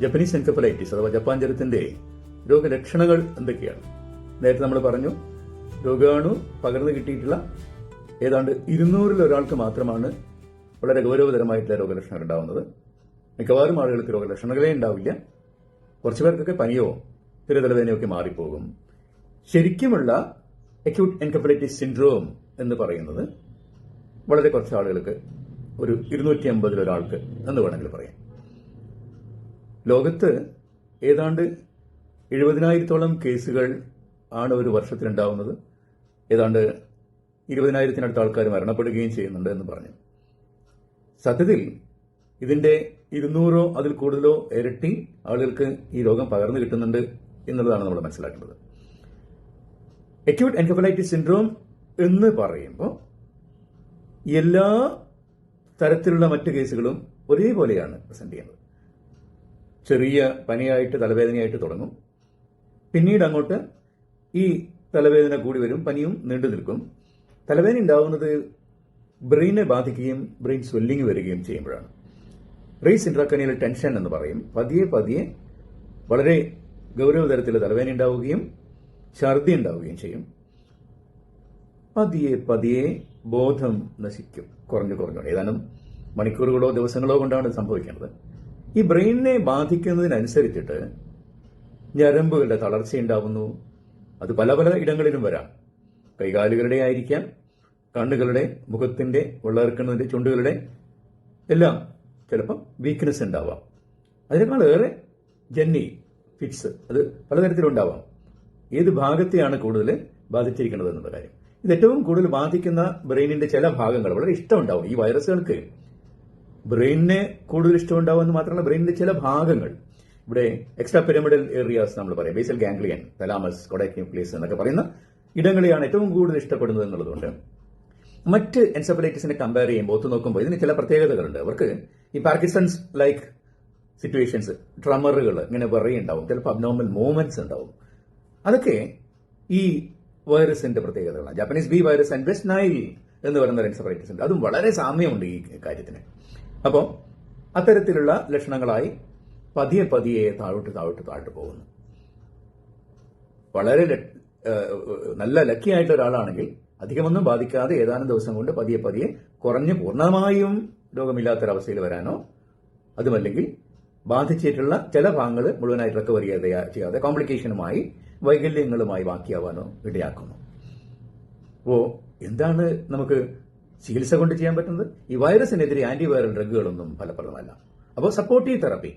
Japanese encephalitis അഥവാ Japan ജലത്തിന്റെ രോഗലക്ഷണങ്ങൾ എന്തൊക്കെയാണ്? നേരത്തെ നമ്മൾ പറഞ്ഞു രോഗാണു പകർന്നു കിട്ടിയിട്ടുള്ള ഏതാണ്ട് ഇരുന്നൂറിൽ ഒരാൾക്ക് മാത്രമാണ് വളരെ ഗൗരവതരമായിട്ടുള്ള രോഗലക്ഷണങ്ങൾ ഉണ്ടാവുന്നത്. മിക്കവാറും ആളുകൾക്ക് രോഗലക്ഷണങ്ങളേ ഉണ്ടാവില്ല. കുറച്ചു പേർക്കൊക്കെ പനിയോ തിരതലവേദനയൊക്കെ മാറിപ്പോകും. ശരിക്കുമുള്ള അക്യൂട്ട് എൻകഫലൈറ്റിസ് സിൻഡ്രോം എന്ന് പറയുന്നത് വളരെ കുറച്ച് ആളുകൾക്ക് ഒരു ഇരുന്നൂറ്റി അമ്പതിലൊരാൾക്ക് എന്ന് വേണമെങ്കിൽ പറയാം. ലോകത്ത് ഏതാണ്ട് എഴുപതിനായിരത്തോളം കേസുകൾ ആണ് ഒരു വർഷത്തിലുണ്ടാവുന്നത്. ഏതാണ്ട് ഇരുപതിനായിരത്തിനടുത്ത് ആൾക്കാർ മരണപ്പെടുകയും ചെയ്യുന്നുണ്ട് എന്ന് പറഞ്ഞു. സത്യത്തിൽ ഇതിന്റെ ഇരുന്നൂറോ അതിൽ കൂടുതലോ ഇരട്ടി ആളുകൾക്ക് ഈ രോഗം പകർന്നു കിട്ടുന്നുണ്ട് എന്നുള്ളതാണ് നമ്മൾ മനസ്സിലാക്കേണ്ടത്. അക്യൂട്ട് എൻകഫലൈറ്റിസ് സിൻഡ്രോം എന്ന് പറയുമ്പോൾ എല്ലാ തരത്തിലുള്ള മറ്റ് കേസുകളും ഒരേപോലെയാണ് പ്രസന്റ് ചെയ്യുന്നത്. ചെറിയ പനിയായിട്ട് തലവേദനയായിട്ട് തുടങ്ങും. പിന്നീട് അങ്ങോട്ട് ഈ തലവേദന കൂടി വരും പനിയും നീണ്ടു നിൽക്കും. തലവേദന ഉണ്ടാവുന്നത് ബ്രെയിനെ ബാധിക്കുകയും ബ്രെയിൻ സ്വെല്ലിങ് വരികയും ചെയ്യുമ്പോഴാണ്. റേസ് ഇൻട്രാക്കനിയൽ ടെൻഷൻ എന്ന് പറയും. പതിയെ പതിയെ വളരെ ഗൗരവതരത്തിൽ തലവേദന ഉണ്ടാവുകയും ഛർദി ഉണ്ടാവുകയും ചെയ്യും. പതിയെ പതിയെ ബോധം നശിക്കും കുറഞ്ഞു കുറഞ്ഞു. ഏതാനും മണിക്കൂറുകളോ ദിവസങ്ങളോ കൊണ്ടാണ് സംഭവിക്കേണ്ടത് ഈ ബ്രെയിനിനെ ബാധിക്കുന്നതിനനുസരിച്ചിട്ട് ഞരമ്പുകളുടെ തളർച്ചയുണ്ടാവുന്നു അത് പല പല ഇടങ്ങളിലും വരാം. കൈകാലുകളുടെ ആയിരിക്കാം കണ്ണുകളുടെ മുഖത്തിന്റെ ഉള്ളർക്കുന്നതിന്റെ ചുണ്ടുകളുടെ എല്ലാം ചിലപ്പം വീക്ക്നെസ് ഉണ്ടാവാം. അതിനേക്കാൾ ഏറെ ജന്നി ഫിറ്റ്സ് അത് പലതരത്തിലുണ്ടാവാം. ഏത് ഭാഗത്തെയാണ് കൂടുതൽ ബാധിച്ചിരിക്കുന്നത് എന്നുള്ള കാര്യം. ഇത് ഏറ്റവും കൂടുതൽ ബാധിക്കുന്ന ബ്രെയിനിന്റെ ചില ഭാഗങ്ങൾ വളരെ ഇഷ്ടമുണ്ടാവും ഈ വൈറസുകൾക്ക്. ബ്രെയിനിനെ കൂടുതൽ ഇഷ്ടമുണ്ടാവുമെന്ന് മാത്രമല്ല ബ്രെയിനിന്റെ ചില ഭാഗങ്ങൾ. ഇവിടെ എക്സ്ട്രാ പിരമിഡൽ ഏരിയാസ് നമ്മൾ പറയും. Basal ganglion thalamus caudate nucleus എന്നൊക്കെ പറയുന്ന ഇടങ്ങളെയാണ് ഏറ്റവും കൂടുതൽ ഇഷ്ടപ്പെടുന്നത് എന്നുള്ളതുകൊണ്ട്. മറ്റ് എൻസഫലൈറ്റിസിനെ കമ്പയർ ചെയ്യുമ്പോൾ ഒത്തു നോക്കുമ്പോൾ ഇതിന് ചില പ്രത്യേകതകളുണ്ട്. അവർക്ക് ഈ പാർക്കിസൺസ് ലൈക്ക് സിറ്റുവേഷൻസ് ട്രമറുകൾ ഇങ്ങനെ പറയുണ്ടാവും ചിലപ്പോൾ അബ്നോർമൽ മൂവ്മെന്റ്സ് ഉണ്ടാവും. അതൊക്കെ ഈ വൈറസിന്റെ പ്രത്യേകതകളാണ്. Japanese B virus and West Nile എന്ന് പറയുന്ന ഒരു ഉണ്ട്. അതും വളരെ സാമ്യമുണ്ട് ഈ കാര്യത്തിന്. അപ്പോൾ അത്തരത്തിലുള്ള ലക്ഷണങ്ങളായി പതിയെ പതിയെ താഴോട്ട് താഴോട്ട് താഴോട്ട് പോകുന്നു. വളരെ നല്ല ലക്കി ആയിട്ടുള്ള ഒരാളാണെങ്കിൽ അധികമൊന്നും ബാധിക്കാതെ ഏതാനും ദിവസം കൊണ്ട് പതിയെ പതിയെ കുറഞ്ഞ് പൂർണമായും രോഗമില്ലാത്തൊരവസ്ഥയിൽ വരാനോ അതുമല്ലെങ്കിൽ ബാധിച്ചിട്ടുള്ള ചില ഭാഗങ്ങൾ മുഴുവനായിട്ട് റിക്കവറി ചെയ്യാതെ കോംപ്ലിക്കേഷനുമായി വൈകല്യങ്ങളുമായി ബാക്കിയാവാനോ ഇടയാക്കുന്നു. അപ്പോ എന്താണ് നമുക്ക് ചികിത്സ കൊണ്ട് ചെയ്യാൻ പറ്റുന്നത്? ഈ വൈറസിനെതിരെ ആന്റിവൈറൽ ഡ്രഗുകളൊന്നും ഫലപ്രദമല്ല. അപ്പോൾ സപ്പോർട്ടീവ് തെറപ്പി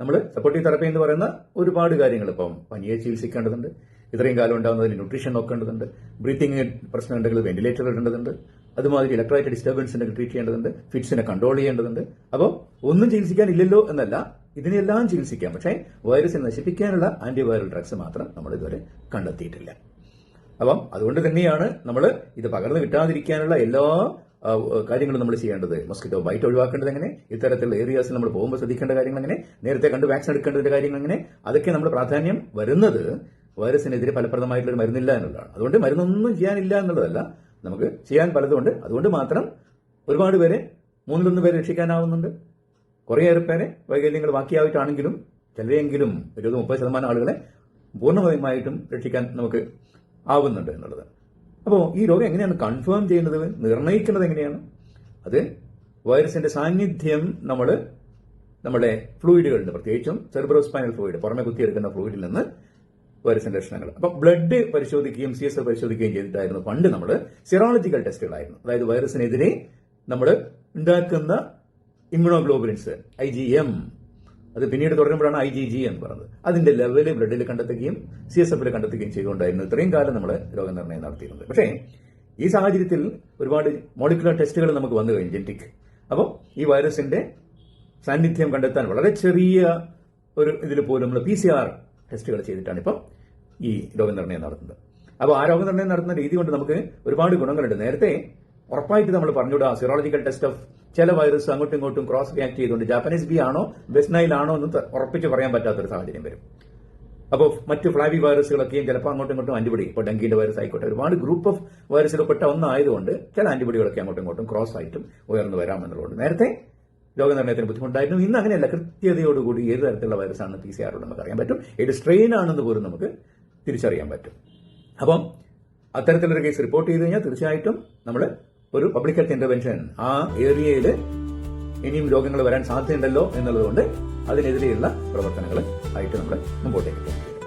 നമ്മൾ സപ്പോർട്ടീവ് തെറപ്പി എന്ന് പറയുന്ന ഒരുപാട് കാര്യങ്ങൾ ഇപ്പം പനിയെ ചികിത്സിക്കേണ്ടതുണ്ട്. ഇത്രയും കാലം ഉണ്ടാകുന്നതിന് ന്യൂട്രീഷൻ നോക്കേണ്ടതുണ്ട്. ബ്രീത്തിങ് പ്രശ്നം ഉണ്ടെങ്കിൽ വെന്റിലേറ്റർ ഇടേണ്ടതുണ്ട്. അതുമാതിരി ഇലക്ട്രോലൈറ്റ് ഡിസ്റ്റർബൻസിനെ ട്രീറ്റ് ചെയ്യേണ്ടതുണ്ട്. ഫിറ്റ്സിനെ കൺട്രോൾ ചെയ്യേണ്ടതുണ്ട്. അപ്പോൾ ഒന്നും ചികിത്സിക്കാനില്ലല്ലോ എന്നല്ല ഇതിനെല്ലാം ചികിത്സിക്കാം. പക്ഷേ വൈറസിനെ നശിപ്പിക്കാനുള്ള ആന്റിവൈറൽ ഡ്രഗ്സ് മാത്രം നമ്മൾ ഇതുവരെ കണ്ടെത്തിയിട്ടില്ല. അപ്പം അതുകൊണ്ട് തന്നെയാണ് നമ്മൾ ഇത് പകർന്നു കിട്ടാതിരിക്കാനുള്ള എല്ലാ കാര്യങ്ങളും നമ്മൾ ചെയ്യേണ്ടത്. മൊസ്കിറ്റോ ബൈറ്റ് ഒഴിവാക്കേണ്ടത് എങ്ങനെ? ഇത്തരത്തിലുള്ള ഏരിയാസിൽ നമ്മൾ പോകുമ്പോൾ ശ്രദ്ധിക്കേണ്ട കാര്യങ്ങൾ എങ്ങനെ? നേരത്തെ കണ്ട് വാക്സിൻ എടുക്കേണ്ടതിന്റെ കാര്യങ്ങൾ എങ്ങനെ? അതൊക്കെ നമ്മൾ പ്രാധാന്യം വരുന്നത് വൈറസിനെതിരെ ഫലപ്രദമായിട്ടുള്ള മരുന്നില്ല എന്നുള്ളതാണ്. അതുകൊണ്ട് മരുന്നൊന്നും ചെയ്യാനില്ല എന്നുള്ളതല്ല. നമുക്ക് ചെയ്യാൻ പലതുണ്ട്. അതുകൊണ്ട് മാത്രം ഒരുപാട് പേരെ മൂന്നിലൊന്ന് പേരെ രക്ഷിക്കാനാവുന്നുണ്ട്. കുറേയേറെ പേരെ വൈകല്യങ്ങൾ ബാക്കിയായിട്ടാണെങ്കിലും ചിലരെങ്കിലും ഇരുപത് മുപ്പത് ശതമാനം ആളുകളെ പൂർണമായിട്ടും രക്ഷിക്കാൻ നമുക്ക് ആവുന്നുണ്ട് എന്നുള്ളത്. അപ്പോൾ ഈ രോഗം എങ്ങനെയാണ് കൺഫേം ചെയ്യുന്നത്? നിർണയിക്കുന്നത് എങ്ങനെയാണ്? അത് വൈറസിന്റെ സാന്നിധ്യം നമ്മൾ നമ്മുടെ ഫ്ലൂയിഡുകളിൽ നിന്ന് പ്രത്യേകിച്ചും സെർബ്രോസ്പൈനൽ ഫ്ലൂയിഡ് പുറമെ കുത്തിയെടുക്കുന്ന ഫ്ലൂയിഡിൽ നിന്ന് വൈറസിന്റെ ലക്ഷണങ്ങൾ. അപ്പോൾ ബ്ലഡ് പരിശോധിക്കുകയും സി എസ് പരിശോധിക്കുകയും ചെയ്തിട്ടായിരുന്നു പണ്ട് നമ്മൾ സിറോളജിക്കൽ ടെസ്റ്റുകളായിരുന്നു അതായത് വൈറസിനെതിരെ നമ്മൾ ഉണ്ടാക്കുന്ന ഇമ്മ്യൂണോഗ്ലോബുലിൻസ് ഐ ജി എം അത് പിന്നീട് തുടരുമ്പോഴാണ് ഐ ജി ജി എന്ന് പറയുന്നത് അതിന്റെ ലെവൽ ബ്ലഡിൽ കണ്ടെത്തുകയും സി എസ് എഫിൽ കണ്ടെത്തുകയും ചെയ്തുകൊണ്ടായിരുന്നു ഇത്രയും കാലം നമ്മൾ രോഗനിർണയം നടത്തിയിരുന്നത്. പക്ഷേ ഈ സാഹചര്യത്തിൽ ഒരുപാട് മോളിക്കുലർ ടെസ്റ്റുകൾ നമുക്ക് വന്നു കഴിഞ്ഞു ജെനറ്റിക് അപ്പോൾ ഈ വൈറസിന്റെ സാന്നിധ്യം കണ്ടെത്താൻ വളരെ ചെറിയ ഒരു ഇതിൽ പോലും നമ്മൾ പി സി ആർ ടെസ്റ്റുകൾ ചെയ്തിട്ടാണ് ഇപ്പം ഈ രോഗനിർണയം നടത്തുന്നത്. അപ്പോൾ ആ രോഗനിർണയം നടത്തുന്ന രീതി കൊണ്ട് നമുക്ക് ഒരുപാട് ഗുണങ്ങളുണ്ട്. നേരത്തെ ഉറപ്പായിട്ട് നമ്മൾ പറഞ്ഞുകൂടാ സിറോളജിക്കൽ ടെസ്റ്റ് ഓഫ് ചില വൈറസ് അങ്ങോട്ടും ഇങ്ങോട്ടും ക്രോസ് റിയാക്ട് ചെയ്തുകൊണ്ട് ജാപ്പനീസ് ബി ആണോ ആണോ എന്ന് ഉറപ്പിച്ച് പറയാൻ പറ്റാത്തൊരു സാഹചര്യം വരും. അപ്പോൾ മറ്റ് ഫ്ലാവി വൈറസുകളൊക്കെയും ചിലപ്പോൾ അങ്ങോട്ടും ഇങ്ങോട്ടും ആന്റിബോഡി ഇപ്പോൾ ഡെങ്കിയുടെ വൈറസ് ആയിക്കോട്ടെ ഒരുപാട് ഗ്രൂപ്പ് ഓഫ് വൈറസുകൾ പെട്ട ഒന്നായതുകൊണ്ട് ചില ആന്റിബോഡികളൊക്കെ അങ്ങോട്ടും ഇങ്ങോട്ടും ക്രോസ് ആയിട്ടും ഉയർന്നു വരാമെന്നുള്ളതുകൊണ്ട്. നേരത്തെ രോഗനിർണയത്തിന് ബുദ്ധിമുട്ടായിരുന്നു. ഇന്ന് അങ്ങനെയല്ല കൃത്യതയോടുകൂടി ഏത് തരത്തിലുള്ള വൈറസാണ് പി സി ആറിലൂടെ നമുക്ക് അറിയാൻ പറ്റും. ഏത് സ്ട്രെയിൻ ആണെന്ന് പോലും നമുക്ക് തിരിച്ചറിയാൻ പറ്റും. അപ്പം അത്തരത്തിലൊരു കേസ് റിപ്പോർട്ട് ചെയ്ത് കഴിഞ്ഞാൽ തീർച്ചയായിട്ടും നമ്മൾ ഒരു പബ്ലിക് ഹെൽത്ത് ഇന്റർവെൻഷൻ ആ ഏരിയയിൽ ഇനിയും രോഗങ്ങൾ വരാൻ സാധ്യതയുണ്ടല്ലോ എന്നുള്ളതുകൊണ്ട് അതിനെതിരെയുള്ള പ്രവർത്തനങ്ങൾ ആയിട്ട് നമ്മൾ മുമ്പോട്ടേക്ക് പോകും.